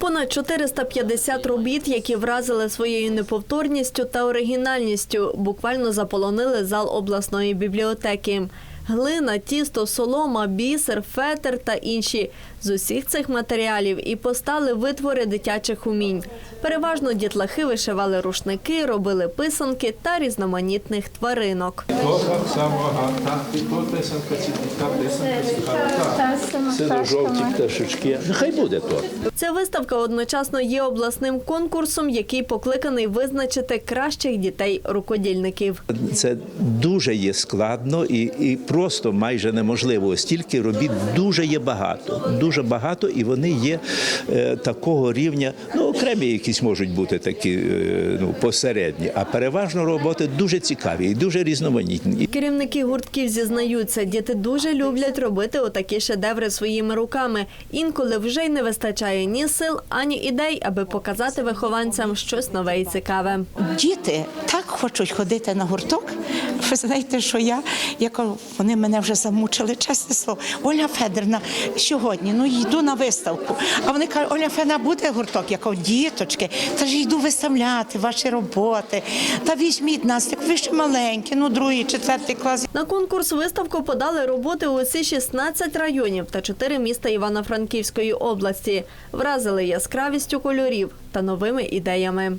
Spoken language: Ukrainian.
Понад 450 робіт, які вразили своєю неповторністю та оригінальністю, буквально заполонили зал обласної бібліотеки. Глина, тісто, солома, бісер, фетр та інші з усіх цих матеріалів і постали витвори дитячих умінь. Переважно дітлахи вишивали рушники, робили писанки та різноманітних тваринок. Пташечки. Нехай буде то. Ця виставка одночасно є обласним конкурсом, який покликаний визначити кращих дітей-рукодільників. Це дуже є складно і, і просто майже неможливо. Стільки робіт дуже є багато. Дуже багато, і вони є е, такого рівня. Ну, окремі якісь можуть бути такі е, ну, посередні, а переважно роботи дуже цікаві і дуже різноманітні. Керівники гуртків зізнаються, діти дуже люблять робити отакі шедеври своїми руками. Інколи вже й не вистачає ні сил, ані ідей, аби показати вихованцям щось нове і цікаве. Діти хочуть ходити на гурток. Ви знаєте, що я, я кажу, вони мене вже замучили, чесне слово. Оля Федорівна, сьогодні ну йду на виставку. А вони кажуть, Оля Федорівна, буде гурток? Я кажу, діточки, та ж йду виставляти ваші роботи. Та візьміть нас, як ви ще маленькі, ну другий, четвертий клас. На конкурс виставку подали роботи у усі 16 районів та 4 міста Івано-Франківської області. Вразили яскравістю кольорів та новими ідеями.